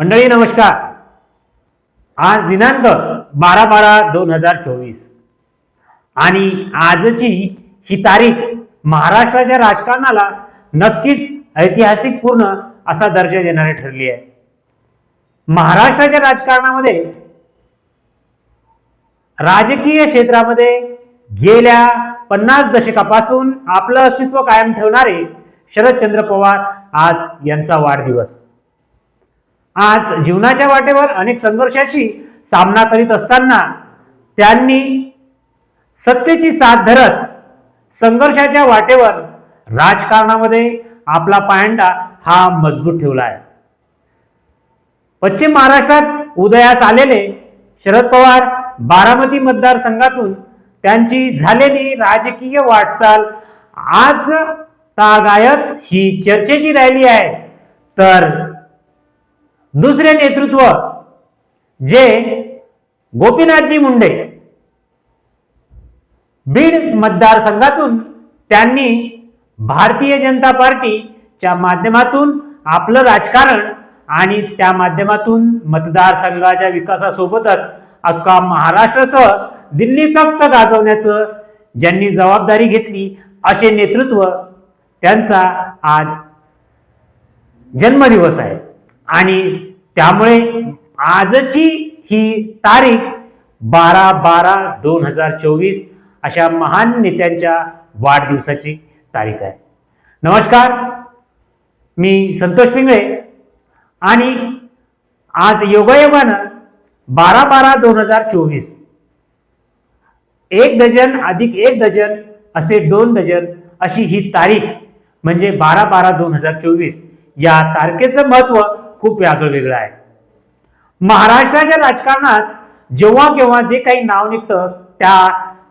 मंडळी नमस्कार. आज दिनांक बारा बारा दोन हजार चोवीस. आणि आजची ही तारीख महाराष्ट्राच्या राजकारणाला नक्कीच ऐतिहासिक पूर्ण असा दर्जा देणारी ठरली आहे. महाराष्ट्राच्या राजकारणामध्ये राजकीय क्षेत्रामध्ये गेल्या पन्नास दशकापासून आपलं अस्तित्व कायम ठेवणारे शरदचंद्र पवार आज यांचा वाढदिवस. आज जीवनाच्या वाटेवर अनेक संघर्षाशी सामना करीत असताना त्यांनी सत्तेची साथ धरत संघर्षाच्या वाटेवर राजकारणामध्ये आपला पायंडा हा मजबूत ठेवला आहे पश्चिम महाराष्ट्रात उदयास आलेले शरद पवार बारामती मतदारसंघातून त्यांची झालेली राजकीय वाटचाल आज तागायत ही चर्चेची राहिली आहे. तर दुसरे नेतृत्व जे गोपीनाथजी मुंडे बीड मतदारसंघातून त्यांनी भारतीय जनता पार्टीच्या माध्यमातून आपलं राजकारण आणि त्या माध्यमातून मतदारसंघाच्या विकासासोबतच अख्खा महाराष्ट्रासह दिल्ली तख्त गाजवण्याचं ज्यांनी जबाबदारी घेतली असे नेतृत्व त्यांचा आज जन्मदिवस आहे. आणि त्यामुळे आजची ही तारीख बारा बारा दोन हजार चोवीस अशा महान नेत्यांच्या वाढदिवसाची तारीख आहे. नमस्कार मी संतोष पिंगळे आणि आज योगायोगानं बारा बारा दोन हजार चोवीस एक डझन अधिक एक डझन असे दोन डझन अशी ही तारीख म्हणजे बारा बारा दोन हजार चोवीस या तारखेचं महत्त्व खूप वेगळं वेगळं आहे. महाराष्ट्राच्या राजकारणात जेव्हा केव्हा जे काही नाव निघतं त्या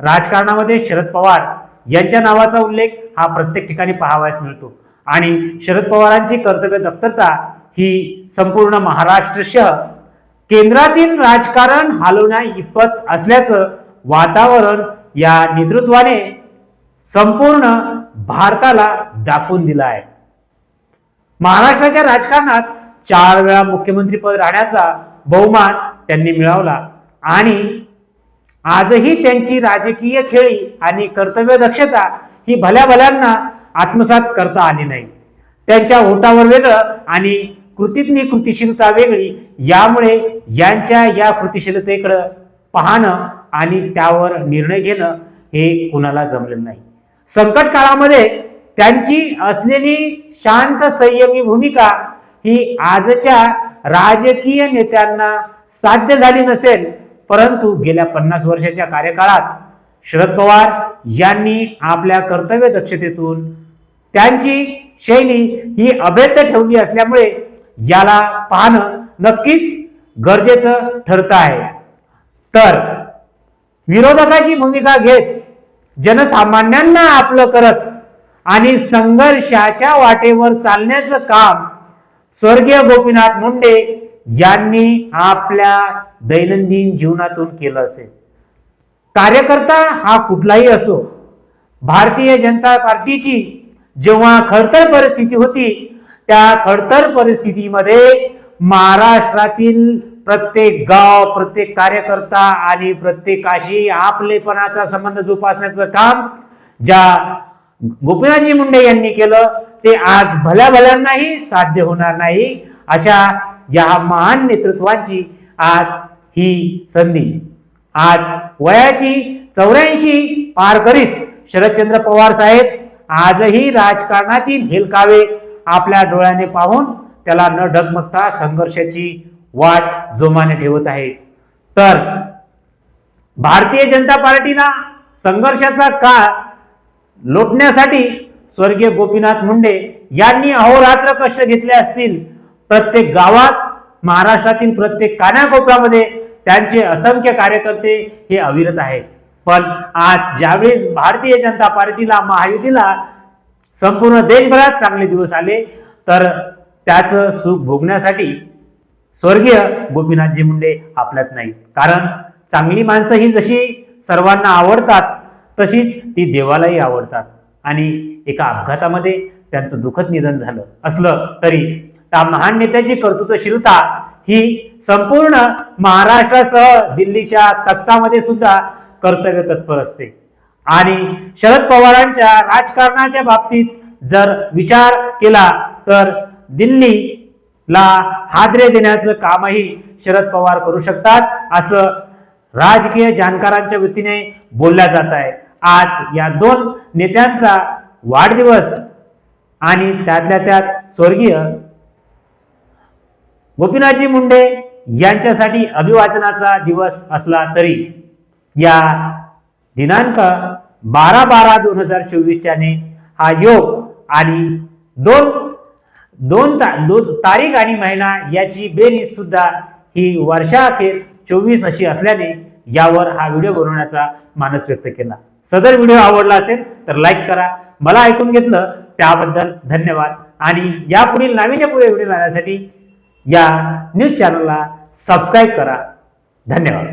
राजकारणामध्ये शरद पवार यांच्या नावाचा उल्लेख हा प्रत्येक ठिकाणी पाहावयास मिळतो. आणि शरद पवारांची कर्तव्य दप्तरता ही संपूर्ण महाराष्ट्रसह केंद्रातील राजकारण हलवण्या इतपत असल्याचं वातावरण या नेतृत्वाने संपूर्ण भारताला दाखवून दिलं आहे. महाराष्ट्राच्या राजकारणात चार वेळा मुख्यमंत्रीपद राहण्याचा बहुमान त्यांनी मिळवला. आणि आजही त्यांची राजकीय खेळी आणि कर्तव्य दक्षता ही भल्या भल्यांना आत्मसात करता आली नाही. त्यांच्या ओटावर वेगळं आणि कृतीतली कृतिशीलता वेगळी यामुळे यांच्या या कृतिशीलतेकडं पाहणं आणि त्यावर निर्णय घेणं हे कुणाला जमलेलं नाही. संकट काळामध्ये त्यांची असलेली शांत संयमी भूमिका ही आजच्या राजकीय नेत्यांना साध्य झाली नसेल परंतु गेल्या पन्नास वर्षाच्या कार्यकाळात शरद पवार यांनी आपल्या कर्तव्य दक्षतेतून त्यांची शैली ही अभेद्य ठेवली असल्यामुळे याला पाहणं नक्कीच गरजेचं ठरत आहे. तर विरोधकाची भूमिका घेत जनसामान्यांना आपलं करत आणि संघर्षाच्या वाटेवर चालण्याचं काम स्वर्गीय गोपीनाथ मुंडे यांनी आपल्या दैनंदिन जीवनातून केलं असेल कार्यकर्ता हा कुठलाही असो भारतीय जनता पार्टीची जेव्हा खडतर परिस्थिती होती त्या खडतर परिस्थितीमध्ये महाराष्ट्रातील प्रत्येक गाव प्रत्येक कार्यकर्ता आणि प्रत्येकाशी आपलेपणाचा संबंध जोपासण्याचं काम ज्या गोपीनाथजी मुंडे यांनी केलं ते आज भल्या भल्यांनाही साध्य होणार नाही अशा या महान नेतृत्वाची आज ही संधी. आज वयाची चौऱ्याऐंशी पार करीत शरदचंद्र पवार साहेब आजही राजकारणातील हेलकावे आपल्या डोळ्याने पाहून त्याला न डगमगता संघर्षाची वाट जोमाने ठेवत आहे तर भारतीय जनता पार्टीला संघर्षाचा काळ लोटण्यासाठी स्वर्गीय गोपीनाथ मुंडे यांनी अहोरात्र कष्ट घेतले असतील. प्रत्येक गावात महाराष्ट्रातील प्रत्येक कानाकोपऱ्यामध्ये त्यांचे असंख्य कार्यकर्ते हे अविरत आहेत. पण आज ज्यावेळेस भारतीय जनता पार्टीला महायुतीला संपूर्ण देशभरात चांगले दिवस आले तर त्याचं सुख भोगण्यासाठी स्वर्गीय गोपीनाथजी मुंडे आपल्यात नाही कारण चांगली माणसं ही जशी सर्वांना आवडतात तशीच ती देवालाही आवडतात. आणि एका अपघातामध्ये त्यांचं दुःखद निधन झालं. असलं तरी त्या महान नेत्याची कर्तृत्वशीलता ही संपूर्ण महाराष्ट्रासह दिल्लीच्या तख्तामध्ये सुद्धा कर्तव्य तत्पर असते. आणि शरद पवारांच्या राजकारणाच्या बाबतीत जर विचार केला तर दिल्लीला हादरे देण्याचं कामही शरद पवार करू शकतात असं राजकीय जाणकारांच्या वतीने बोलल्या जात आहे. आज या दोन नेत्यांचा वाढदिवस आणि त्यातल्या त्यात स्वर्गीय गोपीनाथजी मुंडे यांच्यासाठी अभिवादनाचा दिवस असला तरी या दिनांक बारा बारा दोन हजार चोवीसच्याने हा योग आणि दोन दोन ता दोन तारीख आणि महिना याची बेरीज सुद्धा ही वर्षाअखेर चोवीस अशी असल्याने यावर हा व्हिडिओ बनवण्याचा मानस व्यक्त केला. सदर व्हिडिओ आवडला असेल तर लाईक करा. मला ऐकून घेतलं त्याबद्दल धन्यवाद. आणि यापुढील नाविन्यपूर्ण व्हिडिओ लावण्यासाठी या न्यूज चॅनलला सबस्क्राईब करा. धन्यवाद.